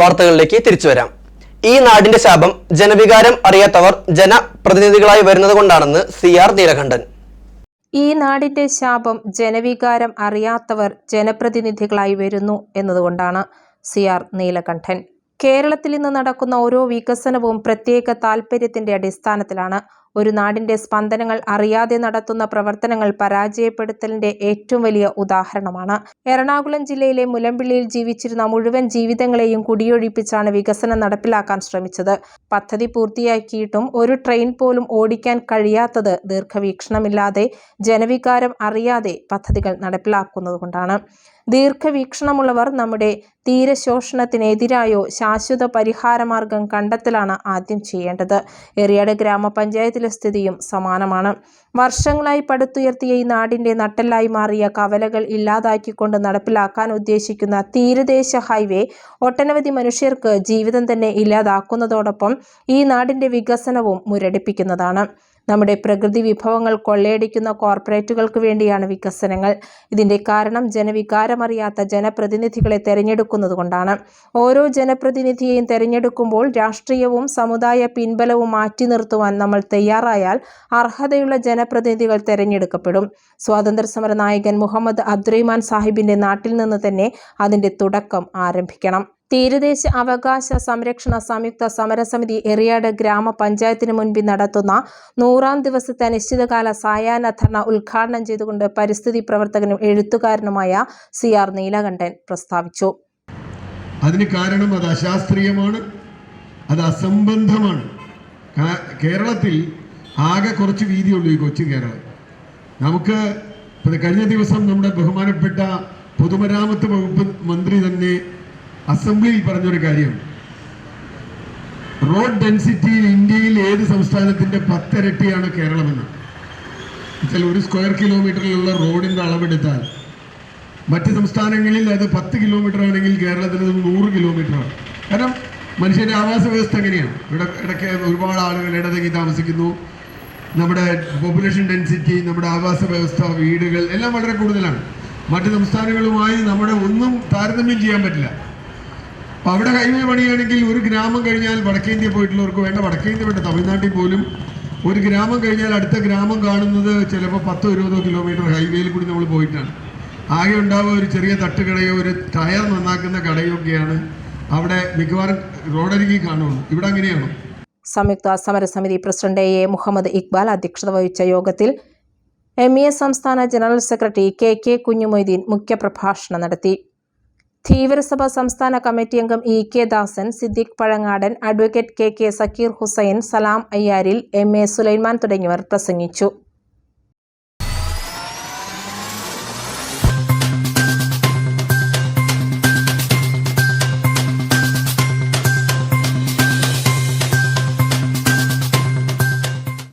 വാർത്തകളിലേക്ക് തിരിച്ചു വരാം. ഈ നാടിന്റെ ശാപം ജനവികാരം അറിയാത്തവർ ജനപ്രതിനിധികളായി വരുന്നത് കൊണ്ടാണെന്ന് സി ആർ നീലകണ്ഠൻ. ഈ നാടിന്റെ ശാപം ജനവികാരം അറിയാത്തവർ ജനപ്രതിനിധികളായി വരുന്നു എന്നതുകൊണ്ടാണ് സി ആർ നീലകണ്ഠൻ. കേരളത്തിൽ ഇന്ന് നടക്കുന്ന ഓരോ വികസനവും പ്രത്യേക താൽപ്പര്യത്തിന്റെ അടിസ്ഥാനത്തിലാണ് ഒരു നാടിന്റെ സ്പന്ദനങ്ങൾ അറിയാതെ നടത്തുന്ന പ്രവർത്തനങ്ങൾ പരാജയപ്പെടുത്തലിന്റെ ഏറ്റവും വലിയ ഉദാഹരണമാണ്. എറണാകുളം ജില്ലയിലെ മുലമ്പിള്ളിയിൽ ജീവിച്ചിരുന്ന മുഴുവൻ ജീവിതങ്ങളെയും കുടിയൊഴിപ്പിച്ചാണ് വികസനം നടപ്പിലാക്കാൻ ശ്രമിച്ചത്. പദ്ധതി പൂർത്തിയാക്കിയിട്ടും ഒരു ട്രെയിൻ പോലും ഓടിക്കാൻ കഴിയാത്തത് ദീർഘവീക്ഷണമില്ലാതെ ജനവികാരം അറിയാതെ പദ്ധതികൾ നടപ്പിലാക്കുന്നതുകൊണ്ടാണ്. ദീർഘവീക്ഷണമുള്ളവർ നമ്മുടെ തീരശോഷണത്തിനെതിരായോ ശാശ്വത പരിഹാരമാർഗം കണ്ടെത്തലാണ് ആദ്യം ചെയ്യേണ്ടത്. എറിയാട് ഗ്രാമപഞ്ചായത്തിലെ സ്ഥിതിയും സമാനമാണ്. വർഷങ്ങളായി പടുത്തുയർത്തിയ ഈ നാടിന്റെ നട്ടെല്ലായി മാറിയ കവലകൾ ഇല്ലാതാക്കിക്കൊണ്ട് നടപ്പിലാക്കാൻ ഉദ്ദേശിക്കുന്ന തീരദേശ ഹൈവേ ഒട്ടനവധി മനുഷ്യർക്ക് ജീവിതം തന്നെ ഇല്ലാതാക്കുന്നതോടൊപ്പം ഈ നാടിന്റെ വികസനവും മുരടിപ്പിക്കുന്നതാണ്. നമ്മുടെ പ്രകൃതി വിഭവങ്ങൾ കൊള്ളയടിക്കുന്ന കോർപ്പറേറ്റുകൾക്ക് വേണ്ടിയാണ് വികസനങ്ങൾ. ഇതിന്റെ കാരണം ജനവികാരമറിയാത്ത ജനപ്രതിനിധികളെ തെരഞ്ഞെടുക്കുന്നത് കൊണ്ടാണ്. ഓരോ ജനപ്രതിനിധിയെയും തെരഞ്ഞെടുക്കുമ്പോൾ രാഷ്ട്രീയവും സമുദായ പിൻബലവും മാറ്റി നിർത്തുവാൻ നമ്മൾ തയ്യാറായാൽ അർഹതയുള്ള ജനപ്രതിനിധികൾ തെരഞ്ഞെടുക്കപ്പെടും. സ്വാതന്ത്ര്യ സമര നായകൻ മുഹമ്മദ് അബ്ദുറഹിമാൻ സാഹിബിന്റെ നാട്ടിൽ നിന്ന് തന്നെ അതിന്റെ തുടക്കം ആരംഭിക്കണം. തീരദേശ അവകാശ സംരക്ഷണ സംയുക്ത സമരസമിതി എറിയാട് ഗ്രാമപഞ്ചായത്തിന് മുൻപിൽ നടത്തുന്ന നൂറാം ദിവസത്തെ അനിശ്ചിതകാല സായാഹ്ന ധർണ ഉദ്ഘാടനം ചെയ്തുകൊണ്ട് പരിസ്ഥിതി പ്രവർത്തകനും എഴുത്തുകാരനുമായ സി ആർ നീലകണ്ഠൻ പ്രസ്താവിച്ചു. അതിന് കാരണം അത് അശാസ്ത്രീയമാണ് അത് അസംബന്ധമാണ്. കേരളത്തിൽ ആകെ കുറച്ച് വീതിയുള്ളൂ ഈ കൊച്ചു കേരളം. നമുക്ക് കഴിഞ്ഞ ദിവസം നമ്മുടെ ബഹുമാനപ്പെട്ട പൊതുമരാമത്ത് വകുപ്പ് മന്ത്രി തന്നെ അസംബ്ലിയിൽ പറഞ്ഞൊരു കാര്യം. റോഡ് ഡെൻസിറ്റിയിൽ ഇന്ത്യയിൽ ഏത് സംസ്ഥാനത്തിന്റെ പത്തിരട്ടിയാണ് കേരളമെന്ന്. വെച്ചാൽ ഒരു സ്ക്വയർ കിലോമീറ്ററിലുള്ള റോഡിന്റെ അളവെടുത്താൽ മറ്റ് സംസ്ഥാനങ്ങളിൽ അത് പത്ത് കിലോമീറ്റർ ആണെങ്കിൽ കേരളത്തിൽ അത് നൂറ് കിലോമീറ്ററാണ്. കാരണം മനുഷ്യന്റെ ആവാസ വ്യവസ്ഥ എങ്ങനെയാണ്? ഇവിടെ ഇടയ്ക്ക് ഒരുപാട് ആളുകൾ ഇടതെങ്ങി താമസിക്കുന്നു. നമ്മുടെ പോപ്പുലേഷൻ ഡെൻസിറ്റി നമ്മുടെ ആവാസ വ്യവസ്ഥ വീടുകൾ എല്ലാം വളരെ കൂടുതലാണ്. മറ്റ് സംസ്ഥാനങ്ങളുമായി നമ്മുടെ ഒന്നും താരതമ്യം ചെയ്യാൻ പറ്റില്ല. അപ്പോൾ അവിടെ ഹൈവേ പണിയാണെങ്കിൽ ഒരു ഗ്രാമം കഴിഞ്ഞാൽ വടക്കേന്ത്യ പോയിട്ടുള്ളവർക്ക് വേണ്ട. വടക്കേന്ത്യ വേണ്ട തമിഴ്നാട്ടിൽ പോലും ഒരു ഗ്രാമം കഴിഞ്ഞാൽ അടുത്ത ഗ്രാമം കാണുന്നത് ചിലപ്പോൾ പത്തോ ഇരുപതോ കിലോമീറ്റർ ഹൈവേയിൽ കൂടി നമ്മൾ പോയിട്ടാണ്. ആകെ ഉണ്ടാവുക ഒരു ചെറിയ തട്ടുകടയോ ഒരു ടയർ നന്നാക്കുന്ന കടയോ ഒക്കെയാണ് അവിടെ മിക്കവാറും റോഡരികിൽ കാണുള്ളൂ. ഇവിടെ അങ്ങനെയാണ്? സംയുക്ത സമരസമിതി പ്രസിഡന്റ് എ. മുഹമ്മദ് ഇക്ബാൽ അധ്യക്ഷത വഹിച്ച യോഗത്തിൽ എം. ഇ എസ് സംസ്ഥാന general secretary K. K. Kunhimoideen മുഖ്യപ്രഭാഷണം നടത്തി. ധീവരസഭ സംസ്ഥാന കമ്മിറ്റി അംഗം E K Dasan Siddique Pazhangadan advocate K K Zakir Hussain Salam Ayyaril M A Sulaiman തുടങ്ങിയവർ പ്രസംഗിച്ചു.